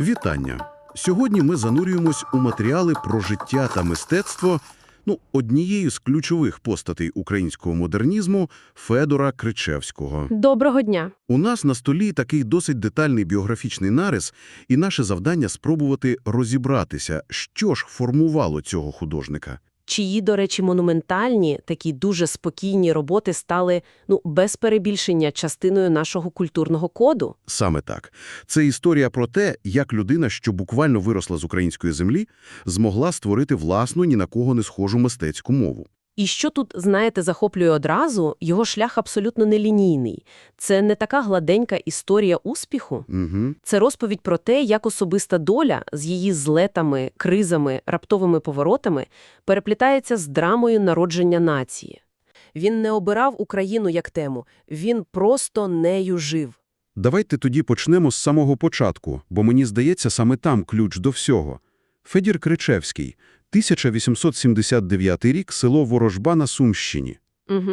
Вітання! Сьогодні ми занурюємось у матеріали про життя та мистецтво ну, однієї з ключових постатей українського модернізму Федора Кричевського. Доброго дня. У нас на столі такий досить детальний біографічний нарис, і наше завдання спробувати розібратися, що ж формувало цього художника. Чиї, до речі, монументальні, такі дуже спокійні роботи стали, ну, без перебільшення, частиною нашого культурного коду. Саме так. Це історія про те, як людина, що буквально виросла з української землі, змогла створити власну ні на кого не схожу мистецьку мову. І що тут, знаєте, захоплює одразу, його шлях абсолютно нелінійний. Це не така гладенька історія успіху. Угу. Це розповідь про те, як особиста доля з її злетами, кризами, раптовими поворотами переплітається з драмою народження нації. Він не обирав Україну як тему, він просто нею жив. Давайте тоді почнемо з самого початку, бо мені здається, саме там ключ до всього. Федір Кричевський, 1879 рік, село Ворожба на Сумщині. Угу.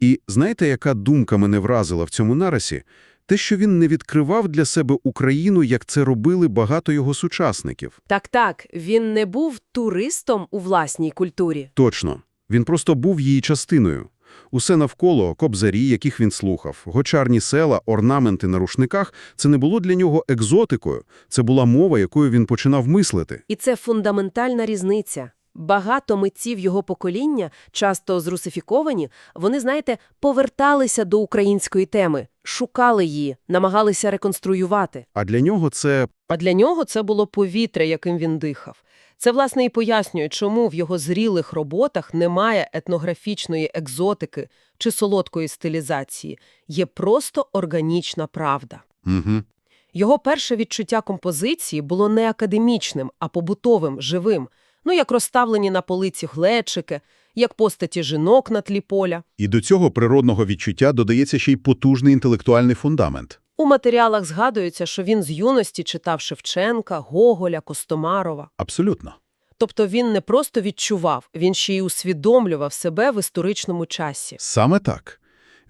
І знаєте, яка думка мене вразила в цьому нарисі? Те, що він не відкривав для себе Україну, як це робили багато його сучасників. Так-так, він не був туристом у власній культурі. Точно. Він просто був її частиною. Усе навколо – кобзарі, яких він слухав, гочарні села, орнаменти на рушниках – це не було для нього екзотикою. Це була мова, якою він починав мислити. І це фундаментальна різниця. Багато митців його покоління, часто зрусифіковані, вони, знаєте, поверталися до української теми, шукали її, намагалися реконструювати. А для нього це А для нього це було повітря, яким він дихав. Це, власне, і пояснює, чому в його зрілих роботах немає етнографічної екзотики чи солодкої стилізації. Є просто органічна правда. угу. Його перше відчуття композиції було не академічним, а побутовим, живим. Ну, як розставлені на полиці глечики, як постаті жінок на тлі поля. І до цього природного відчуття додається ще й потужний інтелектуальний фундамент. У матеріалах згадується, що він з юності читав Шевченка, Гоголя, Костомарова. Абсолютно. Тобто він не просто відчував, він ще й усвідомлював себе в історичному часі. Саме так.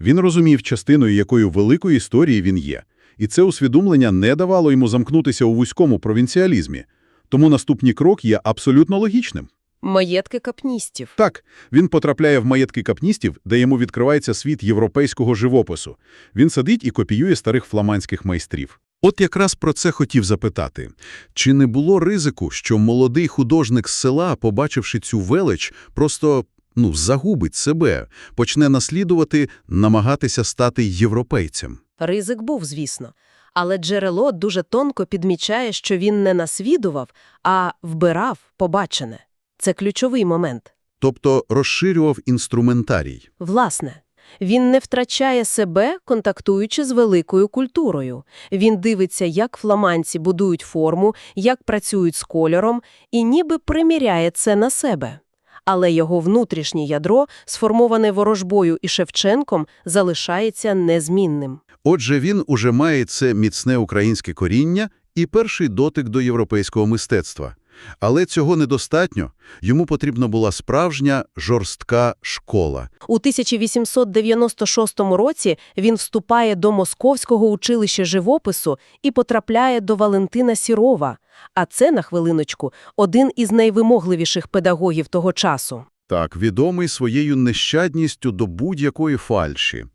Він розумів частиною якої великої історії він є. І це усвідомлення не давало йому замкнутися у вузькому провінціалізмі. Тому наступний крок є абсолютно логічним. Маєтки капністів. Так, він потрапляє в маєтки капністів, де йому відкривається світ європейського живопису. Він сидить і копіює старих фламандських майстрів. От якраз про це хотів запитати. Чи не було ризику, що молодий художник з села, побачивши цю велич, просто ну, загубить себе, почне наслідувати, намагатися стати європейцем? Ризик був, звісно. Але джерело дуже тонко підмічає, що він не наслідував, а вбирав побачене. Це ключовий момент. Тобто розширював інструментарій. Власне, він не втрачає себе, контактуючи з великою культурою. Він дивиться, як фламандці будують форму, як працюють з кольором, і ніби приміряє це на себе. Але його внутрішнє ядро, сформоване ворожбою і Шевченком, залишається незмінним. Отже, він уже має це міцне українське коріння і перший дотик до європейського мистецтва. Але цього недостатньо. Йому потрібна була справжня жорстка школа. У 1896 році він вступає до Московського училища живопису і потрапляє до Валентина Сірова. А це, на хвилиночку, один із найвимогливіших педагогів того часу. Так, відомий своєю нещадністю до будь-якої фальші.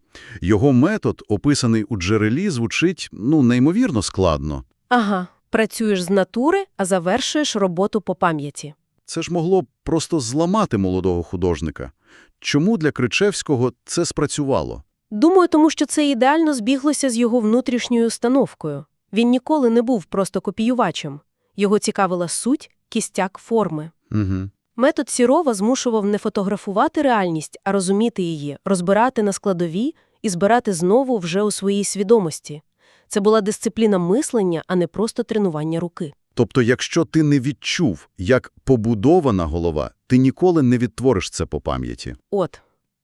Його метод, описаний у джерелі, звучить, ну, неймовірно складно. Ага, працюєш з натури, а завершуєш роботу по пам'яті. Це ж могло б просто зламати молодого художника. Чому для Кричевського це спрацювало? Думаю, тому що це ідеально збіглося з його внутрішньою установкою. Він ніколи не був просто копіювачем. Його цікавила суть, кістяк форми. Угу. Метод Сірова змушував не фотографувати реальність, а розуміти її, розбирати на складові і збирати знову вже у своїй свідомості. Це була дисципліна мислення, а не просто тренування руки. Тобто, якщо ти не відчув, як побудована голова, ти ніколи не відтвориш це по пам'яті. От.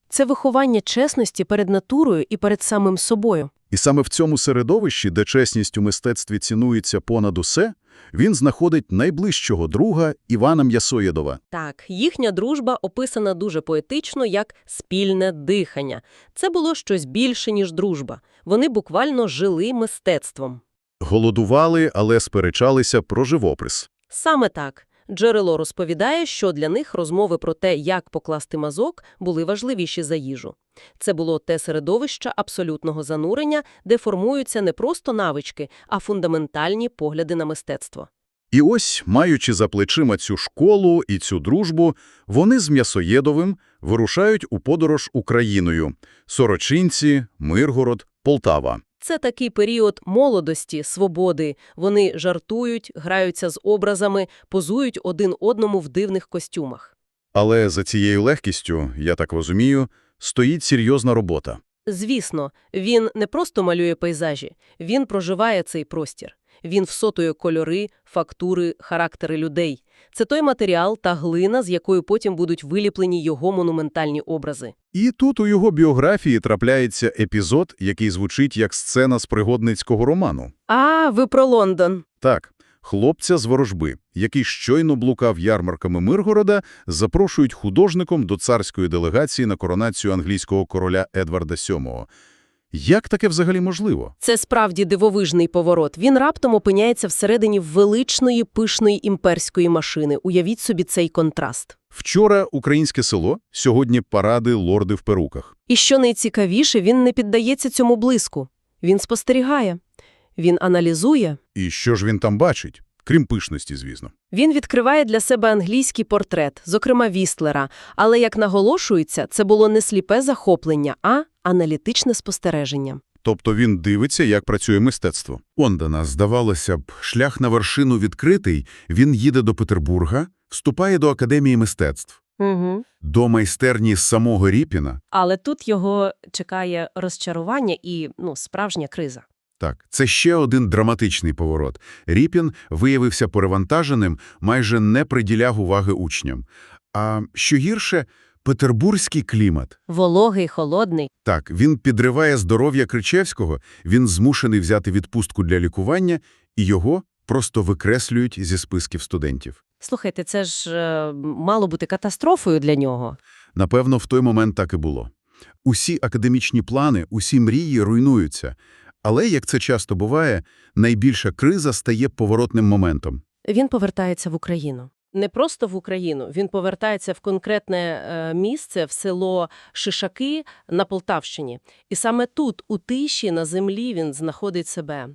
Це виховання чесності перед натурою і перед самим собою. І саме в цьому середовищі, де чесність у мистецтві цінується понад усе, він знаходить найближчого друга Івана М'ясоєдова. Так, їхня дружба описана дуже поетично як спільне дихання. Це було щось більше, ніж дружба. Вони буквально жили мистецтвом. Голодували, але сперечалися про живопис. Саме так. Джерело розповідає, що для них розмови про те, як покласти мазок, були важливіші за їжу. Це було те середовище абсолютного занурення, де формуються не просто навички, а фундаментальні погляди на мистецтво. І ось, маючи за плечима цю школу і цю дружбу, вони з М'ясоєдовим вирушають у подорож Україною – Сорочинці, Миргород, Полтава. Це такий період молодості, свободи. Вони жартують, граються з образами, позують один одному в дивних костюмах. Але за цією легкістю, я так розумію, стоїть серйозна робота. Звісно, він не просто малює пейзажі, він проживає цей простір. Він всотує кольори, фактури, характери людей. Це той матеріал та глина, з якою потім будуть виліплені його монументальні образи. І тут у його біографії трапляється епізод, який звучить як сцена з пригодницького роману. А, ви про Лондон. Так, хлопця з ворожби, який щойно блукав ярмарками Миргорода, запрошують художником до царської делегації на коронацію англійського короля Едварда VII. Як таке взагалі можливо? Це справді дивовижний поворот. Він раптом опиняється всередині величної, пишної імперської машини. Уявіть собі цей контраст. Вчора українське село, сьогодні паради лорди в перуках. І що найцікавіше, він не піддається цьому блиску. Він спостерігає, він аналізує, І що ж він там бачить? Крім пишності, звісно. Він відкриває для себе англійський портрет, зокрема Вістлера, але, як наголошується, це було не сліпе захоплення, а аналітичне спостереження. Тобто він дивиться, як працює мистецтво. Ондана, здавалося б, шлях на вершину відкритий, він їде до Петербурга, вступає до Академії мистецтв, Угу. до майстерні самого Ріпіна. Але тут його чекає розчарування і ну, справжня криза. Так, це ще один драматичний поворот. Ріпін виявився перевантаженим, майже не приділяв уваги учням. А що гірше – петербурзький клімат. Вологий, холодний. Так, він підриває здоров'я Кричевського, він змушений взяти відпустку для лікування, і його просто викреслюють зі списків студентів. Слухайте, це ж е, мало бути катастрофою для нього. Напевно, в той момент так і було. Усі академічні плани, усі мрії руйнуються. Але, як це часто буває, найбільша криза стає поворотним моментом. Він повертається в Україну. Не просто в Україну, він повертається в конкретне е, місце, в село Шишаки на Полтавщині. І саме тут, у тиші, на землі, він знаходить себе.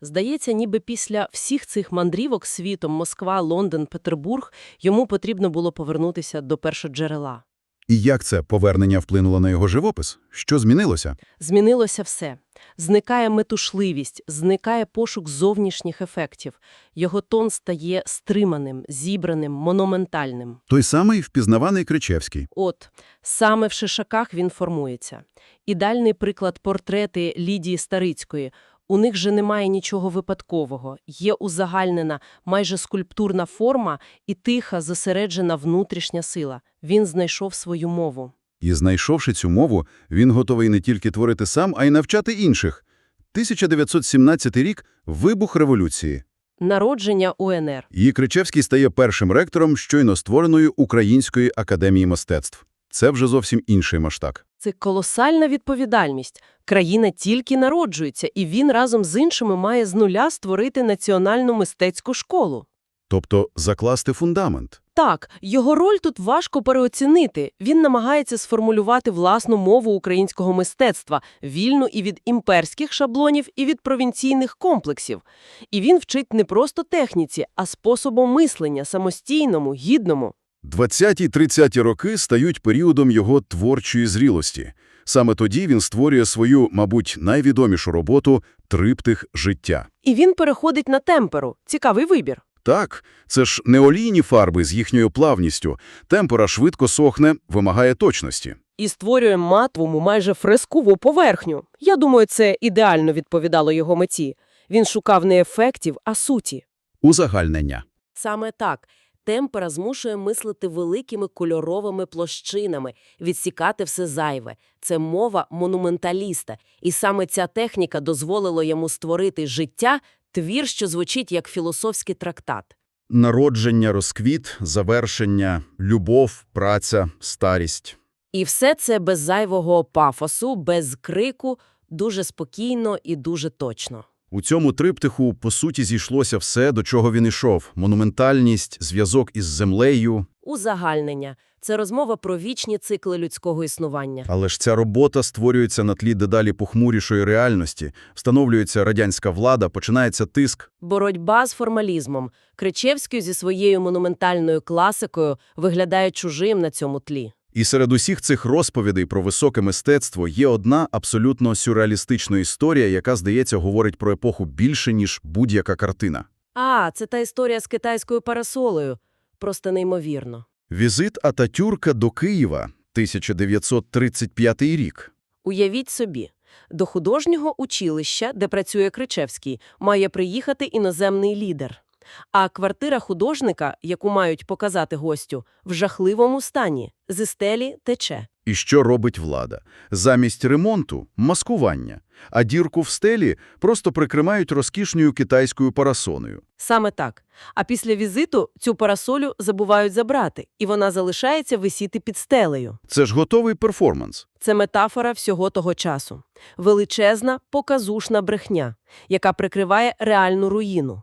Здається, ніби після всіх цих мандрівок світом Москва, Лондон, Петербург йому потрібно було повернутися до першоджерела. І як це повернення вплинуло на його живопис? Що змінилося? Змінилося все. Зникає метушливість, зникає пошук зовнішніх ефектів. Його тон стає стриманим, зібраним, монументальним. Той самий впізнаваний Кричевський. От, саме в Шишаках він формується. Ідеальний приклад портрети Лідії Старицької. У них же немає нічого випадкового. Є узагальнена, майже скульптурна форма і тиха, зосереджена внутрішня сила. Він знайшов свою мову. І, знайшовши цю мову, він готовий не тільки творити сам, а й навчати інших. 1917 рік – вибух революції. Народження УНР. Її Кричевський стає першим ректором щойно створеної Української академії мистецтв. Це вже зовсім інший масштаб. Це колосальна відповідальність. Країна тільки народжується, і він разом з іншими має з нуля створити національну мистецьку школу. Тобто закласти фундамент. Так, його роль тут важко переоцінити. Він намагається сформулювати власну мову українського мистецтва, вільну і від імперських шаблонів, і від провінційних комплексів. І він вчить не просто техніці, а способу мислення, самостійному, гідному. 20-30 роки стають періодом його творчої зрілості. Саме тоді він створює свою, мабуть, найвідомішу роботу «Триптих життя». І він переходить на темперу. Цікавий вибір. Так, це ж не олійні фарби з їхньою плавністю. Темпора швидко сохне, вимагає точності. і створює матовому майже фрескову поверхню. Я думаю, це ідеально відповідало його меті. Він шукав не ефектів, а суті. Узагальнення. Саме так. Темпера змушує мислити великими кольоровими площинами, відсікати все зайве. Це мова монументаліста. І саме ця техніка дозволила йому створити життя, твір, що звучить як філософський трактат. Народження, розквіт, завершення, любов, праця, старість. І все це без зайвого пафосу, без крику, дуже спокійно і дуже точно. У цьому триптиху, по суті, зійшлося все, до чого він ішов. Монументальність, зв'язок із землею. Узагальнення – це розмова про вічні цикли людського існування. Але ж ця робота створюється на тлі дедалі похмурішої реальності. Встановлюється радянська влада, починається тиск. Боротьба з формалізмом. Кричевський зі своєю монументальною класикою виглядає чужим на цьому тлі. І серед усіх цих розповідей про високе мистецтво є одна абсолютно сюрреалістична історія, яка, здається, говорить про епоху більше, ніж будь-яка картина. А, це та історія з китайською парасолею. Просто неймовірно. Візит Ататюрка до Києва, 1935 рік. Уявіть собі, до художнього училища, де працює Кричевський, має приїхати іноземний лідер. А квартира художника, яку мають показати гостю, в жахливому стані, зі стелі тече. І що робить влада? Замість ремонту – маскування, а дірку в стелі просто прикримають розкішною китайською парасоною. Саме так. А після візиту цю парасолю забувають забрати, і вона залишається висіти під стелею. Це ж готовий перформанс. Це метафора всього того часу. Величезна, показушна брехня, яка прикриває реальну руїну.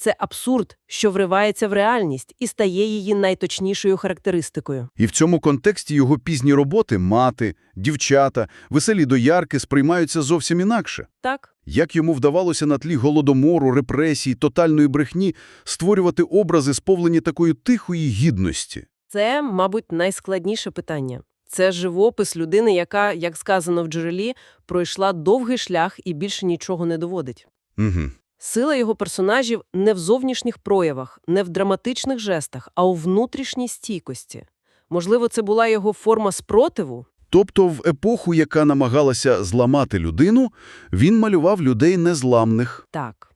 Це абсурд, що вривається в реальність і стає її найточнішою характеристикою. І в цьому контексті його пізні роботи – мати, дівчата, веселі доярки сприймаються зовсім інакше. Так? Як йому вдавалося на тлі голодомору, репресій, тотальної брехні створювати образи, сповнені такої тихої гідності? Це, мабуть, найскладніше питання. Це живопис людини, яка, як сказано в джерелі, пройшла довгий шлях і більше нічого не доводить. Угу. Сила його персонажів не в зовнішніх проявах, не в драматичних жестах, а у внутрішній стійкості. Можливо, це була його форма спротиву? Тобто в епоху, яка намагалася зламати людину, він малював людей незламних. Так.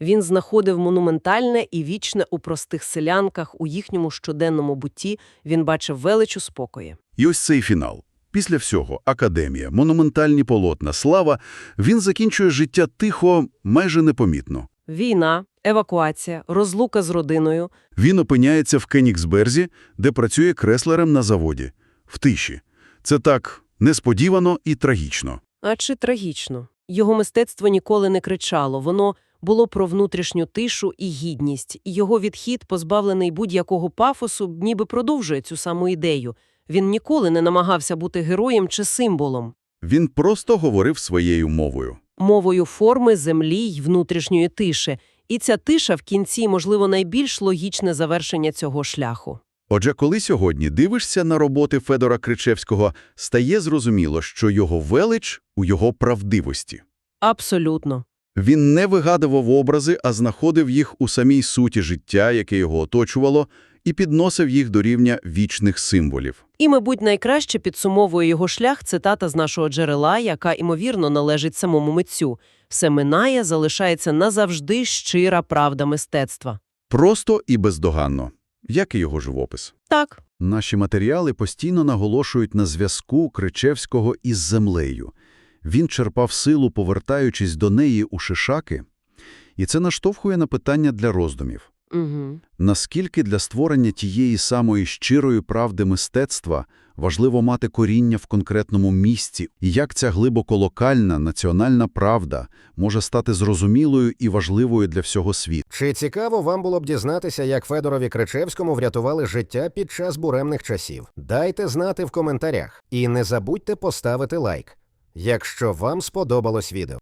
Він знаходив монументальне і вічне у простих селянках, у їхньому щоденному бутті він бачив велич у спокої. І ось цей фінал. Після всього – академія, монументальні полотна, слава – він закінчує життя тихо, майже непомітно. Війна, евакуація, розлука з родиною. Він опиняється в Кенігсберзі, де працює креслером на заводі. В тиші. Це так несподівано і трагічно. А чи трагічно? Його мистецтво ніколи не кричало, воно було про внутрішню тишу і гідність, і його відхід, позбавлений будь-якого пафосу, ніби продовжує цю саму ідею. Він ніколи не намагався бути героєм чи символом, Він просто говорив своєю мовою. мовою форми, землі й внутрішньої тиші. І ця тиша в кінці, можливо, найбільш логічне завершення цього шляху. Отже, коли сьогодні дивишся на роботи Федора Кричевського, стає зрозуміло, що його велич у його правдивості. Абсолютно. Він не вигадував образи, а знаходив їх у самій суті життя, яке його оточувало, і підносив їх до рівня вічних символів. І, мабуть, найкраще підсумовує його шлях цитата з нашого джерела, яка, імовірно, належить самому митцю. «Все минає, залишається назавжди щира правда мистецтва». Просто і бездоганно, як і його живопис. Так, Наші матеріали постійно наголошують на зв'язку Кричевського із землею. Він черпав силу, повертаючись до неї у Шишаки, і це наштовхує на питання для роздумів. Угу. Наскільки для створення тієї самої щирої правди мистецтва важливо мати коріння в конкретному місці, і як ця глибоко локальна національна правда може стати зрозумілою і важливою для всього світу. Чи цікаво вам було б дізнатися, як Федорові Кричевському врятували життя під час буремних часів? Дайте знати в коментарях. І не забудьте поставити лайк, якщо вам сподобалось відео.